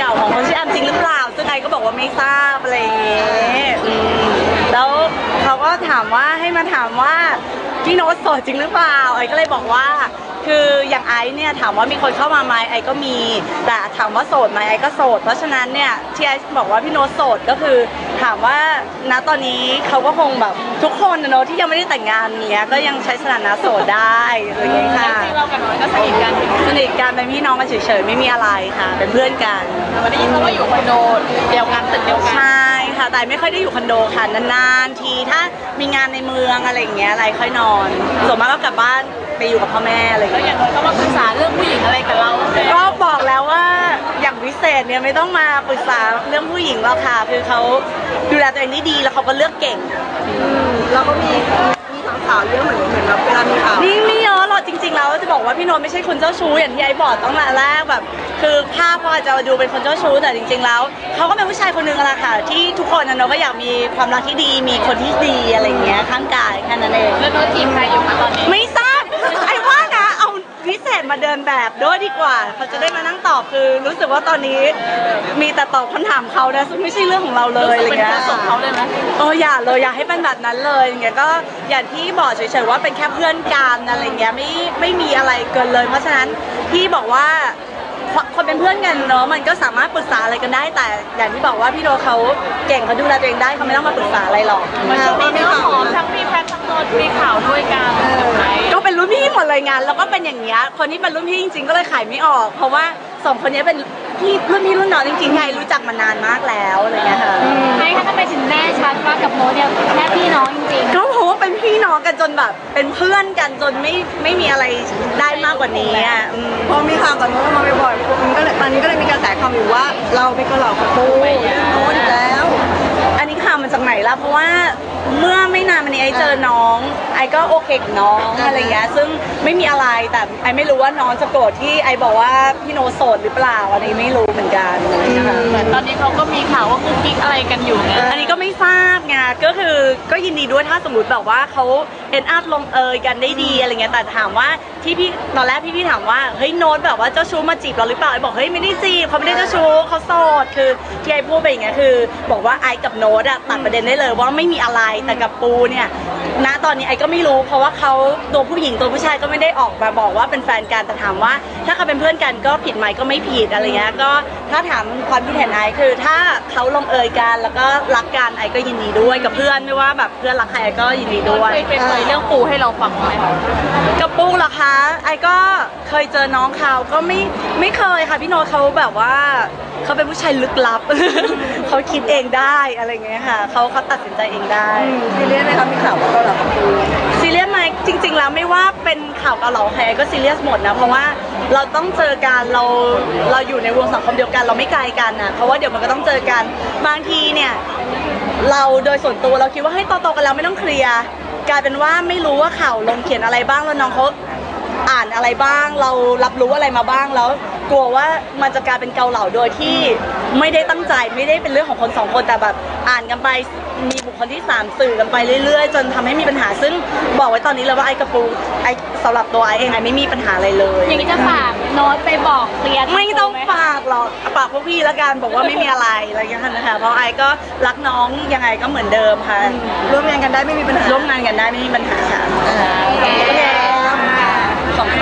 เก่าของคนชื่อแอมจริงหรือเปล่า ซึ่งไอก็บอกว่าไม่ทราบอะไรอย่างเงี้ยอืมแล้วเขาก็ถามว่าให้มาถามว่าพี่โน้ตโสดจริงหรือเปล่า ไอก็เลยบอกว่า คืออย่างไอซ์เนี่ยถามว่ามีคนเข้ามาไหมไอก็มี แต่ถามว่าโสดไหมไอก็โสด เพราะฉะนั้นเนี่ยที่ไอซ์บอกว่าพี่โน้ตโสดก็คือ ถามว่าณตอนนี้เขาก็คงแบบทุกคนนะเนอะที่ยังไม่ได้แต่งงานเนี้ยก็ยังใช้สถานะโสดได้อะไรอย่างเงี้ยค่ะจริงๆเรากับน้อยก็สนิทกันสนิทกันเป็นพี่น้องกันเฉยๆไม่มีอะไรค่ะ เป็นเพื่อนกันวันนี้ยินเขาว่าอยู่คอนโดเดียวกันตึกเดียวกันใช่ค่ะแต่ไม่ค่อยได้อยู่คอนโดค่ะนานๆทีถ้ามีงานในเมืองอะไรอย่างเงี้ยอะไรค่อยนอนส่วนมากก็กลับบ้าน ไปอยู่กับพ่อแม่อะไรอย่างแล้วเงี้ยอย่างน้อยก็มาปรึกษาเรื่องผู้หญิงอะไรกับเราก็บอกแล้วว่าอย่างวิเศษเนี่ยไม่ต้องมาปรึกษาเรื่องผู้หญิงหรอกค่ะคือเขาดูแลตัวเองได้ดีแล้วเขาก็เลือกเก่ง เราก็มีมีสาวๆเยอะเหมือนเหมือนแบบเวลามีข่าวนี่ไม่เยอะหรอกจริงๆแล้วจะบอกว่าพี่โนนท์ไม่ใช่คนเจ้าชู้อย่างที่ไอ้บอกตั้งแต่แรกแบบ คือภาพพออาจจะดูเป็นคนเจ้าชู้แต่จริง ๆ แล้วเขาก็เป็นผู้ชายคนหนึงอะแหละค่ะที่ทุกคนนะเนอะก็อยากมีความรักที่ดี มีคนที่ดีอะไรอย่างเงี้ยข้างกาย นแบบด้วยดีกว่า เขาจะได้มานั่งตอบคือ รู้สึกว่าตอนนี้มีแต่ตอบคำถามเขานะซึ่งไม่ใช่เรื่องของเราเลยอะไรเป็นเงี้คยนส่งเขาเลยไหมเอออย่าเลยอย่าให้เป็นแบบนั้นเลยอย่างเงี้ยก็อย่างที่บอกเฉยๆว่าเป็นแค่เพื่อนกันอะไรเงี้ยไม่ไม่มีอะไรเกินเลย เพราะฉะนั้นพี่บอกว่าคนเป็นเพื่อนกันเนอะมันก็สามารถปรึกษาอะไรกันได้แต่อย่างที่บอกว่าพี่โดเขาเก่งเขาดูแลตัวเองได้เขาไม่ต้องมาปรึกษาอะไรหรอกมันจะมีเนื้อหอมทั้งพี่แพททั้งโน้ตมีข่าวด้วยกันไหมก็เป็นรุ่น พี่หมดเลยงานแล้วก็เป็นอย่างเงี้ยคนที่เป็นรุ่นพี่จริง ๆ ก็เลยขายไม่ออก เพราะว่าสองคนนี้เป็นพี่รุ่นพี่รุ่นน้องจริงๆไงรู้จักมานานมากแล้วอะไรเงี้ยค่ะไม่ถ้าทำไมถึงแน่ชัดว่ากับโมเนี่ยแค่พี่น้องจริงก็เพราะว่าเป็นพี่น้องกันจนแบบเป็นเพื่อนกันจนไม่ไม่มีอะไรได้มากกว่านี้อะอืม พอมีข่าวกับโน้ตมาบ่อยๆมันก็เลยตอนนี้ก็เลยมีกระแสข่าวอยู่ว่าเราไปกระเหล่ากับปูโน้ตอีกแล้วอันนี้ ข่าวมาจากไหนล่ะเพราะว่าเมื่อไม่นานมานี้ไอเจอน้อง ไอก็โอเคกับน้องอะไรเงี้ยซึ่งไม่มีอะไรแต่ไอไม่รู้ว่าน้องจะโกรธที่ไอบอกว่าพี่โนโสดหรือเปล่าอันนี้ไม่รู้เหมือนกันอะไรเงี้ยค่ะ เหมือนตอนนี้เขาก็มีข่าวว่ากุ๊กกิ๊กอะไรกันอยู่ไง อันนี้ก็ไม่ทราบไง ก็คือก็ยินดีด้วยถ้าสมมติแบบว่าเขา เอ็นอัพลงเอยกันได้ดีอะไรเงี้ยแต่ถามว่าที่พี่ตอนแรกพี่พี่ถามว่าเฮ้ยโน้ตแบบว่าเจ้าชู้มาจีบเราหรือเปล่าไอ้บอกเฮ้ยไม่ได้จีบเขาไม่ได้เจ้าชู้เขาโสดคือที่ไอ้พูดไปอย่างเงี้ยคือ บอกว่าไอ้กับโน้ตอะตัดประเด็นได้เลยว่าไม่มีอะไรแต่กับปูเนี่ย ณตอนนี้ไอก็ไม่รู้ เพราะว่าเขาตัวผู้หญิงตัวผู้ชายก็ไม่ได้ออกมาบอกว่าเป็นแฟนกันแต่ถามว่า ถ้าเขาเป็นเพื่อนกันก็ผิดไหมก็ไม่ผิดอะไรเงี้ยก็ถ้าถามความคิดเห็นไอคือถ้าเขาลงเอยกันแล้วก็รักกันไอก็ยินดีด้วยกับเพื่อนไม่ว่าแบบเพื่อนรักใครไอก็ยินดีด้วยเคยไปเผยเรื่องปูให้เราฟังไหมกับปูเหรอคะ ไอก็เคยเจอน้องเขาก็ไม่ไม่เคยค่ะพี่โนเขาแบบว่าเขาเป็นผู้ชายลึกลับ เขาคิดเองได้อะไรเงี้ยค่ะเขาเขาตัดสินใจเองได้ซีเรียสไหมคะมีข่าวว่าเกาเหล่ากับปูซีเรียสไหมจริง ๆ แล้วไม่ว่าเป็นข่าวเกาเหลาใครก็ซีเรียสหมดนะเพราะว่าเราต้องเจอกันเราเราอยู่ในวงสังคมเดียวกันเราไม่ไกลกันนะเพราะว่าเดี๋ยวมันก็ต้องเจอกันบางทีเนี่ยเราโดยส่วนตัวเราคิดว่าให้ยโตๆกันแล้วไม่ต้องเคลียร์กลายเป็นว่าไม่รู้ว่าข่าวลงเขียนอะไรบ้างแล้วน้องเขาอ่านอะไรบ้าง เรารับรู้อะไรมาบ้างแล้ว กลัวว่ามันจะกลายเป็นเกาเหลาโดยที่ไม่ได้ตั้งใจไม่ได้เป็นเรื่องของคนสองคนแต่แบบอ่านกันไปมีบุคคลที่สามสื่อกันไปเรื่อยๆ จนทำให้มีปัญหาซึ่งบอกไว้ตอนนี้เลยว่าไอ้กระปูไอ้สำหรับตัวไอ้เองไอ้ไม่มีปัญหาอะไรเลย อย่างนี้จะฝากโน้ตไปบอกเคลียร์ทั้ไม่ต้องคู่หฝากหรอกฝากพวกพี่ละกันบอกว่าไม่มีอะไรอะไรอย่างเงี้ยนะคะ เพราะไอ้ก็รักน้องยังไงก็เหมือนเดิมค่ะ ร่วมงานกันได้ไม่มีปัญหา ร่วมงานกันได้ไม่มีปัญหาค่ะ โอเค